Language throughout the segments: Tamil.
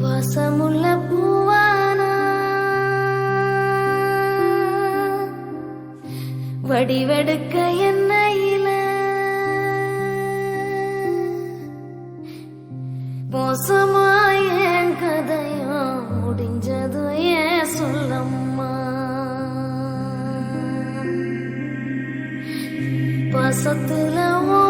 வாசமுள்ள பூவானா? வடிவெடுக்க என்னையில மோசமாய என் கதையும் முடிஞ்சது ஏன் சொல்லம்மா? பாசத்துல ஓ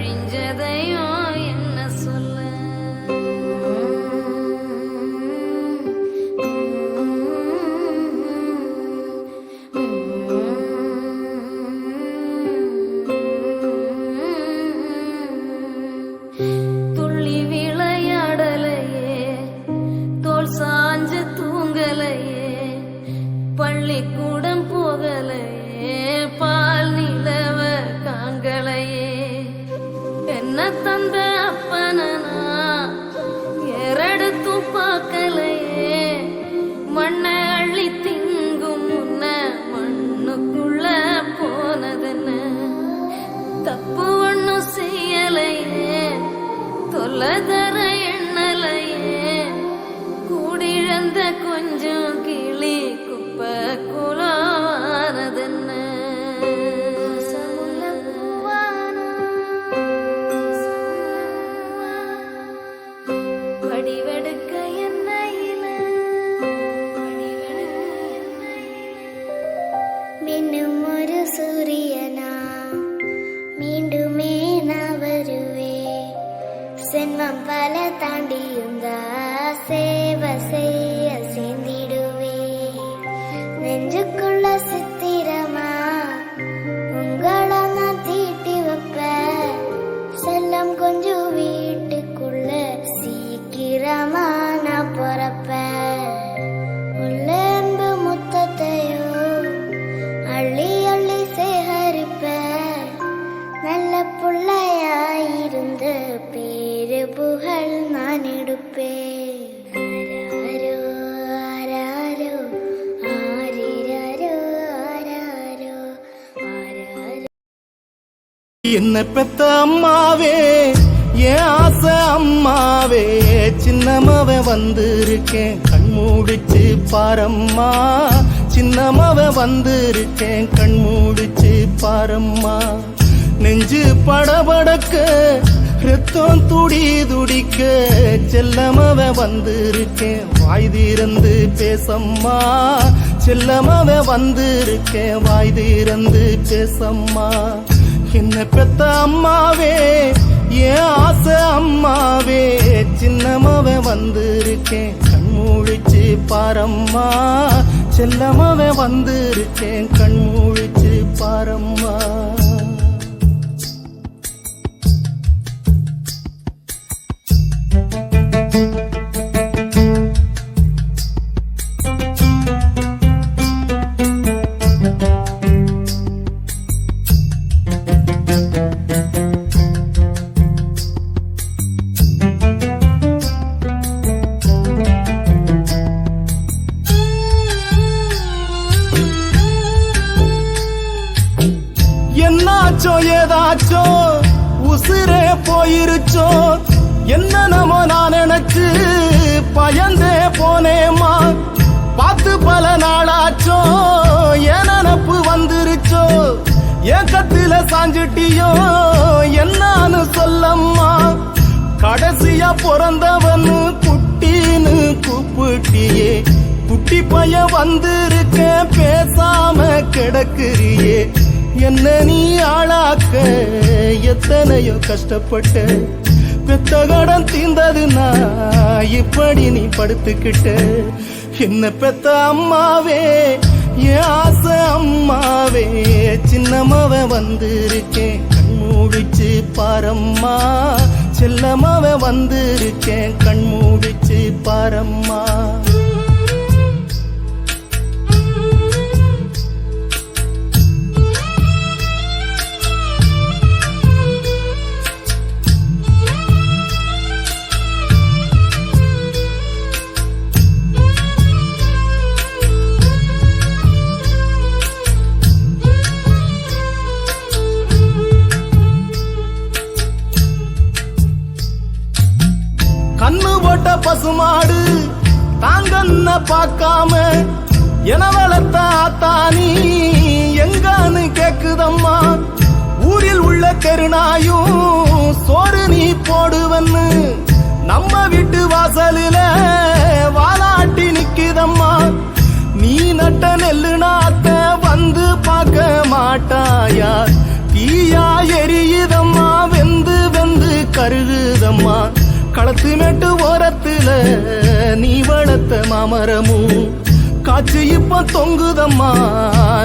அழிஞ்சதையும் என்ன சொல்ல? துள்ளி விளையாடலையே தோல் சாஞ்சு தூங்கலையே பள்ளிக்கூடம் போகலையே பால் நீ você. என்ன பெத்த அம்மாவே? என் ஆசை அம்மாவே. சின்னமவ வந்திருக்கேன். கண் மூடிச்சு பாரம்மா. சின்னமவ வந்திருக்கேன். கண் மூடிச்சு பாரம்மா. நெஞ்சு படபடக்க ரத்தம் துடி துடிக்க செல்லமாவ வந்திருக்கேன். வாய் திறந்து பேசம்மா. செல்லமவ வந்திருக்கேன். வாய் திறந்து பேசம்மா. என்ன பெத்த அம்மாவே? என் ஆசை அம்மாவே. சின்னமாவே வந்திருக்கேன். கண் மூடிச்சு பாரம்மா. செல்லமாவே வந்திருக்கேன். கண் மூடிச்சு பாரம்மா. என்னாச்சோ ஏதாச்சோ உசிரே போயிருச்சோ. என்ன நம்ம நான் நினைச்சு பயந்தே போனேம்மா. பார்த்து பல நாளாச்சோ என் நினப்பு வந்துருச்சோ. ஏக்கத்தில சாஞ்சிட்டியோ என்னான்னு சொல்லம்மா. கடைசியா பிறந்தவனு குட்டின்னு கூப்பிட்டியே. குட்டி பையன் வந்திருக்க பேசாம கிடக்குறியே. என்ன நீ ஆளாக்க? எத்தனையோ கஷ்டப்பட்ட பெத்த கடன் தீந்ததுன்னா இப்படி நீ படுத்துக்கிட்ட. என்ன பெத்த அம்மாவே என் ஆசை அம்மாவே சின்னமாவ வந்திருக்கேன். கண் மூடிச்சு பாரம்மா செல்லமாவ வந்திருக்கேன். கண் மூடிச்சு பாரம்மா. பசுமாடு தாங்கன்ன பார்க்காம என வளர்த்த ஆத்தானி. எங்கான்னு கேக்குதம்மா. ஊரில் உள்ள தெருநாயும் சோறு நீ போடுவன்னு. நம்ம வீட்டு வாசலில வாலாட்டி நிக்குதம்மா. நீ நட்ட நெல்லு நாத்த வந்து பார்க்க மாட்டாயா? தீயா எரியுதம்மா வெந்து வெந்து கருகுதம்மா. களத்து மேட்டு ஓரத்துல நீ வளர்த்த மாமரமும். காற்று இப்ப தொங்குதம்மா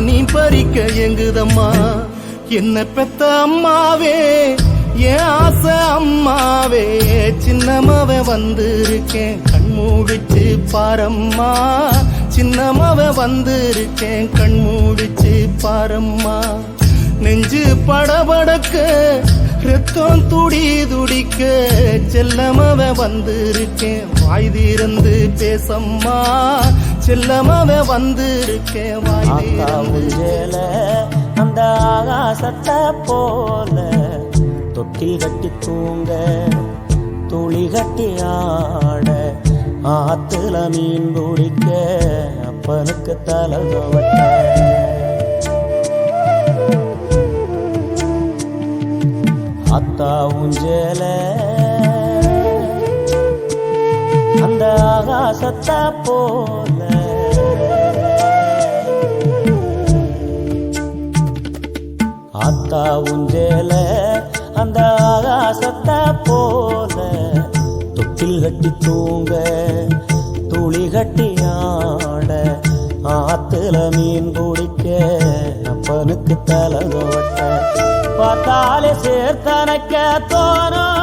நீ பறிக்க எங்குதம்மா என்ன பெத்த அம்மாவே என் ஆசை அம்மாவே. சின்னமாவ வந்திருக்கேன் கண் மூடிச்சு பாரம்மா. சின்னமாவ வந்திருக்கேன் கண் மூடிச்சு பாரம்மா. நெஞ்சு படபடக்க ரத்தம் துடி துடிக்க செல்லமவ வந்திருக்கேன் வாய் திறந்து பேசம்மா. செல்லமவ வந்திருக்கேன் வாய் உஞ்சேல அந்த ஆகாசத்தை போல தொட்டில் கட்டி தூங்க துளி கட்டி ஆட ஆத்துல மீன் பிடிக்க அப்பனுக்கு தலை அத்தா உஞ்சல அந்த ஆகாசத்தை போல. அத்தா உஞ்சல அந்த ஆகாசத்தை போல. தொட்டில் கட்டி தூங்க துளி கட்டி ஆட ஆத்துல மீன் பிடிக்க. அவனுக்கு தலகோட்ட. பார்த்தாலே சேர்த்தனக்க தோணும்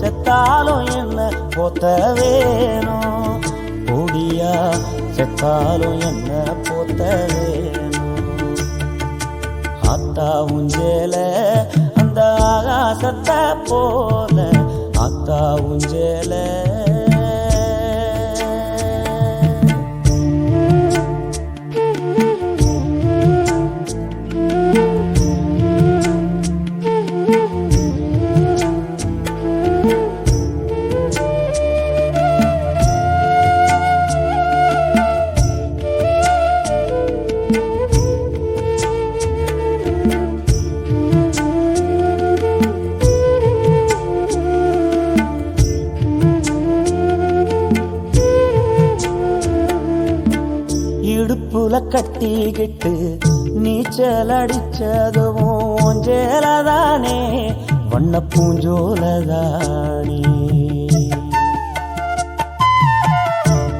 செத்தாலும் என்ன பொத்த வேணும்? பொடியா செத்தாலும் என்ன பொத்த வேணும்? ஆத்தா உஞ்சேல அந்த ஆகாசத்தை போல. ஆத்தா உஞ்சேலை கட்டிக்கிட்டு நீச்சல் அடிச்சதுவும் ஓஞ்சேலதானே வண்ண பூஞ்சோலதானே.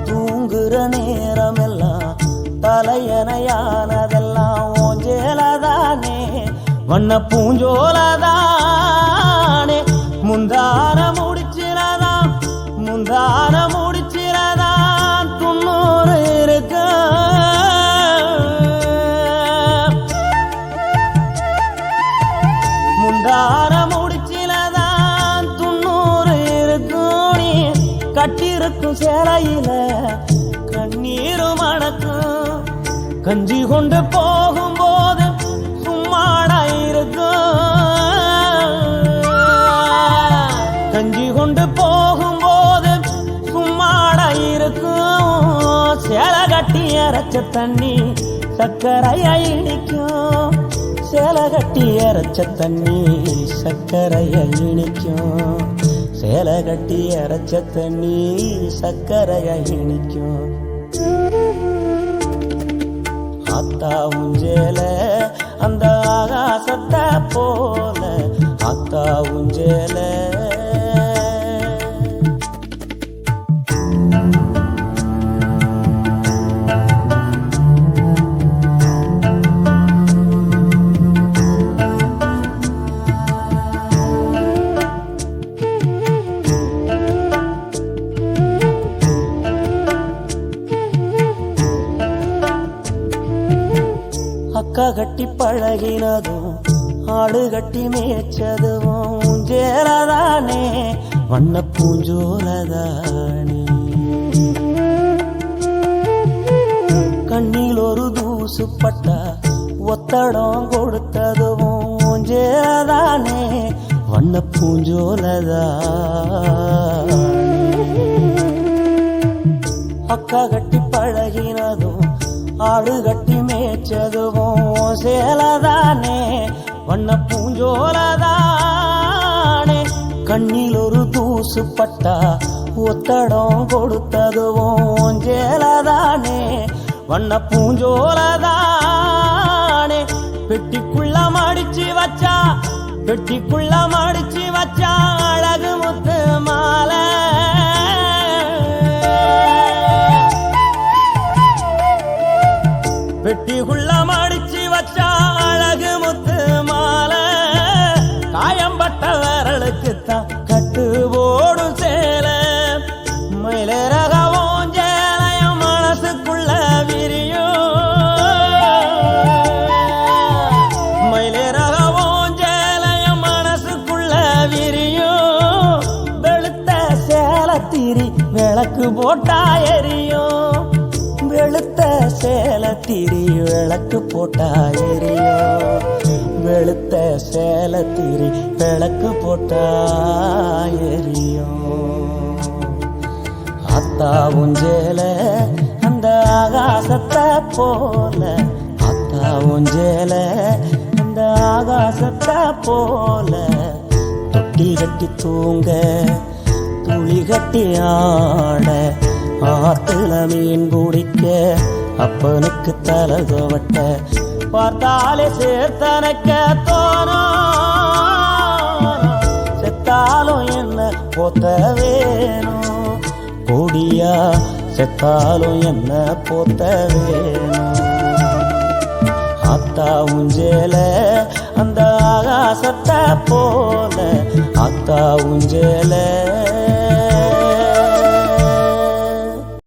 தூங்குற நேரமெல்லாம் தலையணையானதெல்லாம் ஓஞ்சேலதானே வண்ண பூஞ்சோலதானே. முந்தான இருக்கும் சேலையில கண்ணீரும் மணக்கும் கஞ்சி கொண்டு போகும்போது சும்மாடா இருக்கும். கஞ்சி கொண்டு போகும்போது சும்மாடா இருக்கும். சேலை கட்டி அரைச்ச தண்ணி சக்கரையா இடிக்கும் சேலை கட்டி அரைச்ச தண்ணி சக்கரையை இனிக்கும். சேலை கட்டி அரைச்ச தண்ணி சக்கரையா இனிக்கும். ஆத்தா உஞ்சேல அந்த ஆகாசத்தை போல அத்தா உஞ்சேல பழகினதும் ஆடு கட்டி மேய்ச்சதுவும் ஊஞ்சேலதானே வண்ண பூஞ்சோலதானே. கண்ணில் ஒரு தூசு பட்டா ஒத்தடம் கொடுத்ததுவும் ஊஞ்சேலதானே வண்ண பூஞ்சோலதானே. அக்கா கட்டி பழகினதும் ஆடு கட்டி மேய்ச்சதுவும் சேலதானே? வண்ண பூஞ்சோலதானே? கண்ணில் ஒரு தூசு பட்டா ஒத்தடம் கொடுத்ததுவும் சேலதானே? வண்ண பூஞ்சோலதானே? பெட்டிக்குள்ள மடிச்சு வச்சா பெட்டிக்குள்ள மடிச்சு வச்சா விளக்கு போட்டா எரியும். வெளுத்த சேல திரி விளக்கு போட்டா எரியும். வெளுத்த சேல திரி விளக்கு போட்டா எரியும். அத்தாவும் உஞ்சேல அந்த ஆகாசத்தை போல. அத்தாவும் உஞ்சேல அந்த ஆகாசத்தை போல. தொட்டி கட்டி தூங்க துளி கட்டி ஆட ஆத்துல மீன் குடிக்க அப்பனுக்கு தலை துவட்ட. பார்த்தாலே சேர்த்தனக்க தோணும் செத்தாலும் என்ன போத்த வேணும்? கொடியா செத்தாலும் என்ன போத்த வேணும்? அத்தா உஞ்சேல அந்த ஆகாசத்தை போல. அத்தா உஞ்சேல